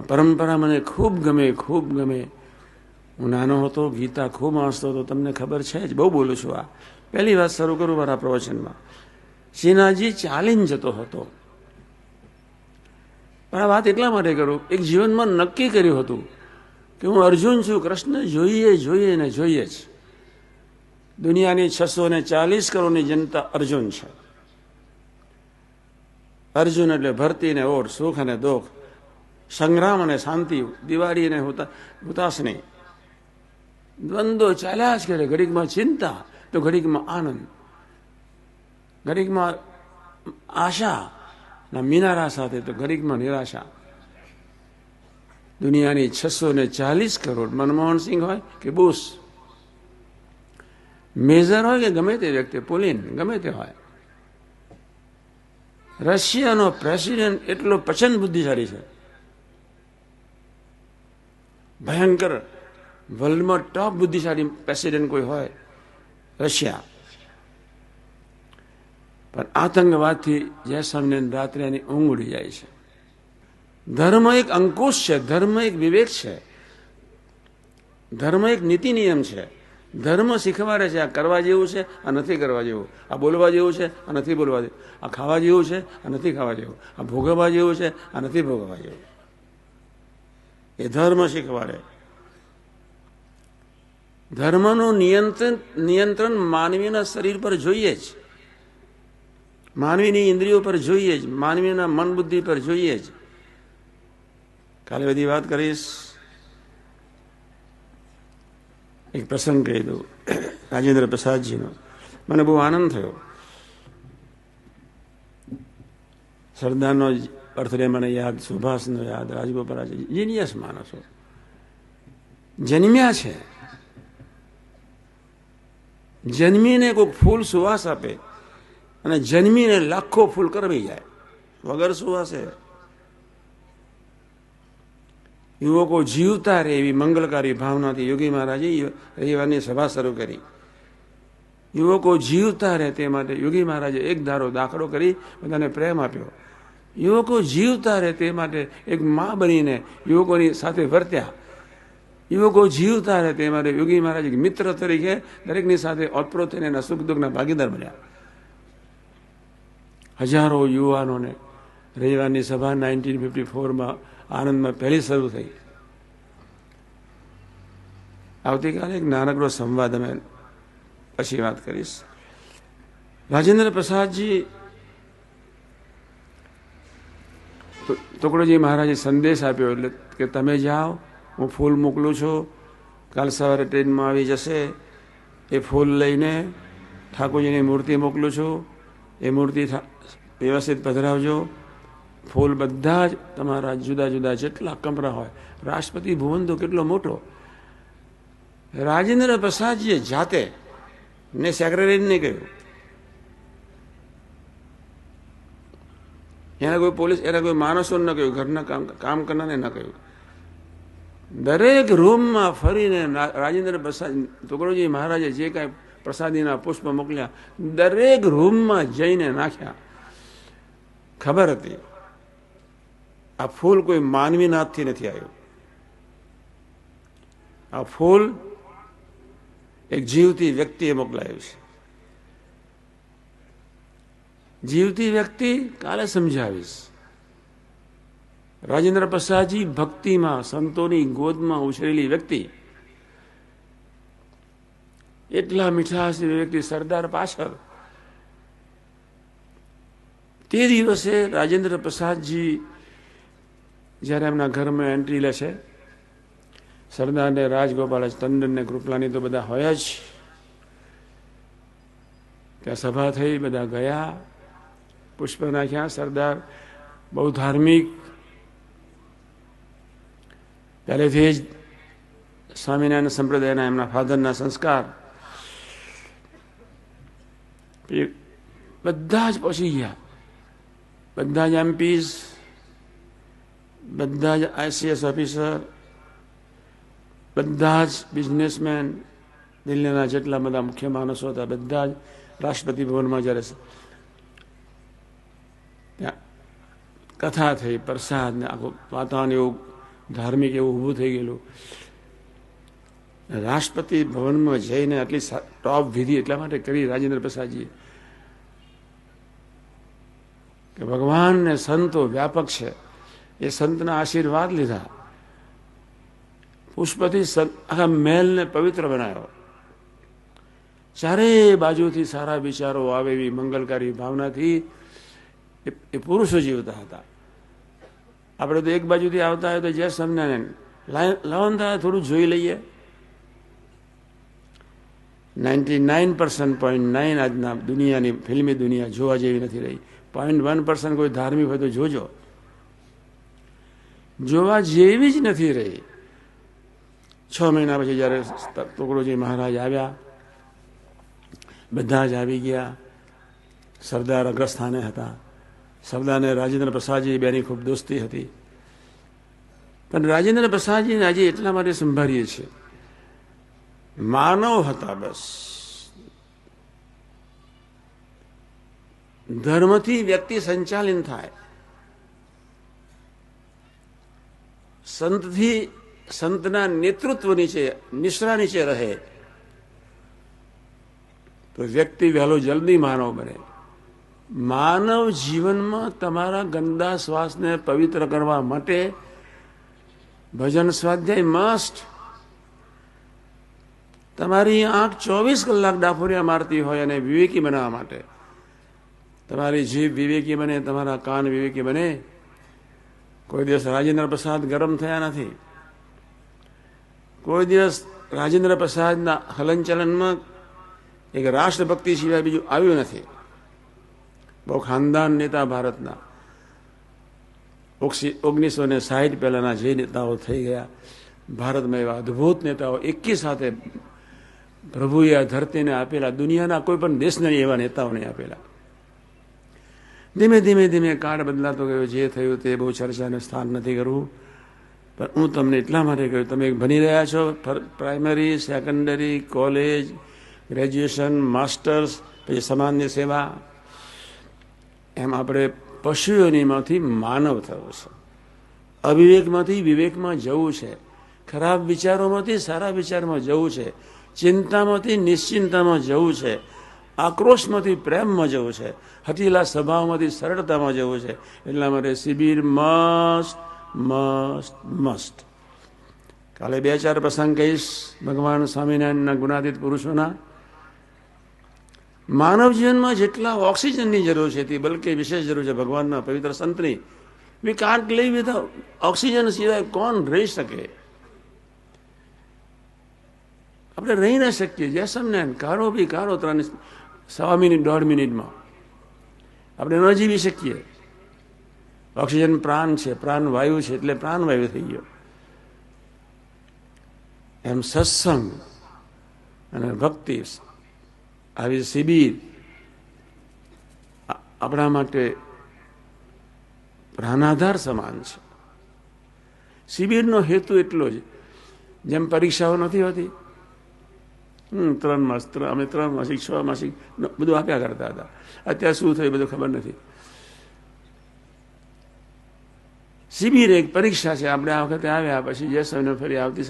આ પરંપરા મને ખૂબ ગમે ખૂબ ગમે. હું નાનો હતો, ગીતા ખૂબ વાંચતો હતો, તમને ખબર છે જ, બહુ બોલું છું આ. પહેલી વાત શરૂ કરું મારા પ્રવચનમાં. સિન્હાજી ચાલીને જતો હતો. પણ આ વાત એટલા માટે કરું, એક જીવનમાં નક્કી કર્યું હતું કે હું અર્જુન છું, કૃષ્ણ જોઈએ જોઈએ ને જોઈએ જ. દુનિયાની છસો ને ચાલીસ કરોડની જનતા અર્જુન છે. અર્જુન એટલે ભરતી ને ઓર, સુખ અને દુઃખ. સંગ્રામ અને શાંતિ. દિવાળી અને હુતાશની. દ્વંદ્વ ચાલ્યા જ કરે. ઘડીકમાં ચિંતા, તો ઘડીકમાં આનંદ. ઘડીકમાં આશા ના મિનારા સાથે, તો ઘડીકમાં નિરાશા. દુનિયાની છસો ને ચાલીસ કરોડ મનમોહનસિંહ હોય કે બોસ? મેજર હોય કે ગમે તે વ્યક્તિ? પોલિન, ગમે તે હોય. રશિયાનો પ્રેસિડેન્ટ એટલો પ્રચંડ બુદ્ધિશાળી છે. ભયંકર વર્લ્ડમાં ટોપ બુદ્ધિશાળી પ્રેસિડેન્ટ કોઈ હોય, રશિયા. પણ આતંકવાદથી જેસલમેર રાત્રે એની ઊંઘ ઉડી જાય છે. ધર્મ એક અંકુશ છે, ધર્મ એક વિવેક છે. ધર્મ એક નીતિ નિયમ છે. ધર્મ શીખવાડે છે, આ કરવા જેવું છે, આ નથી કરવા જેવું. આ બોલવા જેવું છે, આ નથી બોલવા જેવું. આ ખાવા જેવું છે, આ નથી ખાવા જેવું. આ ભોગવવા જેવું છે, આ નથી ભોગવવા જેવું. એ ધર્મ શીખવાડે. ધર્મનું નિયંત્રણ નિયંત્રણ માનવીના શરીર પર જોઈએ જ. માનવીની ઇન્દ્રિયો પર જોઈએ જ. માનવીના મન બુદ્ધિ પર જોઈએ જ. કાલે બધી વાત કરીશ. એક પ્રસંગ કહી દઉં. રાજેન્દ્ર પ્રસાદજીનો. મને બહુ આનંદ થયો. સરદારનો બર્થડે મને યાદ, સુભાષનો યાદ, રાજગોપાલ જીનિયસ માણસો. જન્મ્યા છે. જન્મીને કોઈ ફૂલ સુવાસ આપે અને જન્મીને લાખો ફૂલ કરવી જાય. વગર સુવાસે. યુવકો જીવતા રહે એવી મંગલકારી ભાવનાથી યોગી મહારાજે રવિવારની સભા શરૂ કરી. યુવકો જીવતા રહે તે માટે યોગી મહારાજે એક ધારો દાખલો કરી બધાને પ્રેમ આપ્યો. યુવકો જીવતા રહે તે માટે એક મા બનીને યુવકોની સાથે વર્ત્યા. યુવકો જીવતા રહે તે માટે યોગી મહારાજ મિત્ર તરીકે દરેકની સાથે ઓતપ્રોત થઈને એના સુખ દુઃખના ભાગીદાર બન્યા. હજારો યુવાનોને રવિવારની સભા નાઇન્ટીન ફિફ્ટી ફોરમાં આનંદમાં પહેલી શરૂ થઈ. આવતીકાલે એક નાનકડો સંવાદ અમે પછી વાત કરીશ. રાજેન્દ્ર પ્રસાદજી ટુકડોજી મહારાજે સંદેશ આપ્યો એટલે કે તમે જાઓ, હું ફૂલ મોકલું છું. કાલ સવારે ટ્રેનમાં આવી જશે. એ ફૂલ લઈને ઠાકોરજીની મૂર્તિ મોકલું છું. એ મૂર્તિ વ્યવસ્થિત પધરાવજો. ફૂલ બધા જ તમારા જુદા જુદા જેટલા કમરા હોય. રાષ્ટ્રપતિ ભુવન તો કેટલો મોટો. રાજેન્દ્ર પ્રસાદજીએ જાતે ને સેક્રેટરીને કહ્યું એના કોઈ પોલીસ એના કોઈ માણસોને ન કહ્યું, ઘરના કામ કામ કરનારને ન કહ્યું. દરેક રૂમમાં ફરીને રાજેન્દ્ર પ્રસાદ ટુકડોજી મહારાજે જે કાંઈ પ્રસાદીના પુષ્પ મોકલ્યા, દરેક રૂમમાં જઈને નાખ્યા. ખબર હતી, આ ફૂલ કોઈ માનવી નાથથી નથી આવ્યું. આ ફૂલ એક જીવતી વ્યક્તિએ મોકલાયું છે. જીવતી વ્યક્તિ કાલે સમજાવીશ. રાજેન્દ્ર પ્રસાદજી ભક્તિમાં, સંતોની ગોદમાં ઉછરેલી વ્યક્તિ. એટલા મીઠાશ વ્યક્તિ સરદાર પાછળ. તે દિવસે રાજેન્દ્ર પ્રસાદજી જ્યારે એમના ઘરમાં એન્ટ્રી લે છે, સરદારને, રાજગોપાલ ટંડનને કૃપલાની તો બધા હોય જ. ત્યાં સભા થઈ, બધા ગયા. પુષ્પ નાખ્યા સરદાર બહુ ધાર્મિક પહેલેથી જ સ્વામિનારાયણ સંપ્રદાયના એમના ફાધરના સંસ્કાર બધા જ પહોંચી ગયા બધા જ એમપીઝ બધા જ આઈસીએસ ઓફિસર બધા જ બિઝનેસમેન દિલ્હીના જેટલા બધા મુખ્ય માણસો હતા બધા જ રાષ્ટ્રપતિ ભવનમાં જ્યારે ત્યાં કથા થઈ, પ્રસાદ ને આખું વાતાવરણ એવું, ધાર્મિક એવું ઊભું થઈ ગયેલું. રાષ્ટ્રપતિ ભવનમાં જઈને આટલી ટોપ વિધિ એટલા માટે કરી રાજેન્દ્ર પ્રસાદજીએ કે ભગવાન ને સંતો વ્યાપક છે. એ સંતના આશીર્વાદ લીધા. પુષ્પથી આખા મહેલને પવિત્ર બનાવ્યો. ચારે બાજુથી સારા વિચારો આવે એવી મંગલકારી ભાવનાથી એ- પુરુષો જીવતા હતા. આપણે તો એક બાજુથી આવતા હોય તો જય સ્વામિનારાયણ થાય થોડું જોઈ લઈએ. Ninety nine percent point nine આજના દુનિયાની, ફિલ્મી દુનિયા જોવા જેવી નથી રહી. પોઈન્ટ વન પર્સન્ટ કોઈ ધાર્મિક હોય તો જોજો. જોવા જેવી જ નથી રહી. છ મહિના પછી જ્યારે ટુકડોજી મહારાજ આવ્યા, બધા જ આવી ગયા. સરદાર અગ્રસ્થાને હતા. સરદારને રાજેન્દ્ર પ્રસાદજી બેની ખૂબ દોસ્તી હતી. પણ રાજેન્દ્ર પ્રસાદજીને આજે એટલા માટે સંભાળીએ છીએ. માનવ હતા બસ. ધર્મથી વ્યક્તિ સંચાલિત થાય. સંતથી સંતના નેતૃત્વ નીચે નિશ્રા નીચે રહે. તો વ્યક્તિ વહેલો જલ્દી માનવ બને. માનવ જીવનમાં તમારા ગંદા શ્વાસને પવિત્ર કરવા માટે ભજન સ્વાધ્યાય મસ્ટ તમારી આંખ ચોવીસ કલાક ડાફોરિયા મારતી હોય અને વિવેકી બનાવવા માટે. તમારી જીભ વિવેકી બને, તમારા કાન વિવેકી બને. કોઈ દિવસ રાજેન્દ્ર પ્રસાદ ગરમ થયા નથી. કોઈ દિવસ રાજેન્દ્ર પ્રસાદના હલનચલનમાં એક રાષ્ટ્રભક્તિ સિવાય બીજું આવ્યું નથી. બહુ ખાનદાન નેતા ભારતના. ઓગણીસો ને સાહીઠ પહેલાના જે નેતાઓ થઈ ગયા, ભારતમાં એવા અદ્ભુત નેતાઓ એકી સાથે પ્રભુએ આ ધરતીને આપેલા, દુનિયાના કોઈ પણ દેશને એવા નેતાઓને આપેલા. ધીમે ધીમે ધીમે કાળ બદલાતો ગયો, જે થયું તે બહુ ચર્ચાને સ્થાન નથી કરવું. પણ હું તમને એટલા માટે કહ્યું, તમે ભણી રહ્યા છો primary, secondary, college, graduation, masters, પછી સમાજની સેવા એમ આપણે પશુઓનીમાંથી માનવ થયો છે. અવિવેકમાંથી વિવેકમાં જવું છે. ખરાબ વિચારોમાંથી સારા વિચારમાં જવું છે. ચિંતામાંથી નિશ્ચિંતામાં જવું છે. આક્રોશમાંથી પ્રેમમાં જવું છે. હતીલા સ્વભાવમાંથી સરળતામાં જવું છે. એટલા માટે શિબિર મસ્ત મસ્ત મસ્ત. કાલે બે ચાર પ્રસંગ કહીશ ભગવાન સ્વામિનારાયણના ગુણાતીત પુરુષોના. માનવ જીવનમાં જેટલા ઓક્સિજનની જરૂર છે, તે બલકે વિશેષ જરૂર છે ભગવાનના પવિત્ર સંતની. We can't live with oxygen સિવાય કોણ રહી શકે? આપણે રહી ના શકીએ. જેસમને કારો બી કારો ત્રણ સવા મિનિટ, દોઢ મિનિટમાં. આપણે ન જીવી શકીએ. ઓક્સિજન પ્રાણ છે, પ્રાણ વાયુ છે, એટલે પ્રાણ વાયુ થઈ ગયો. એમ સત્સંગ અને ભક્તિ આવી શિબિર. આપણા માટે પ્રાણાધાર સમાન છે. શિબિરનો હેતુ એટલો જ, જેમ પરીક્ષાઓ નથી હોતી. ત્રણ માસ અમે ત્રણ માસિક, છ માસિક બધું આપ્યા કરતા હતા. અત્યારે શું થયું બધું ખબર નથી. શિબિર એક પરીક્ષા છે. આપણે આ વખતે આવ્યા પછી જે સમય ફરી આવતી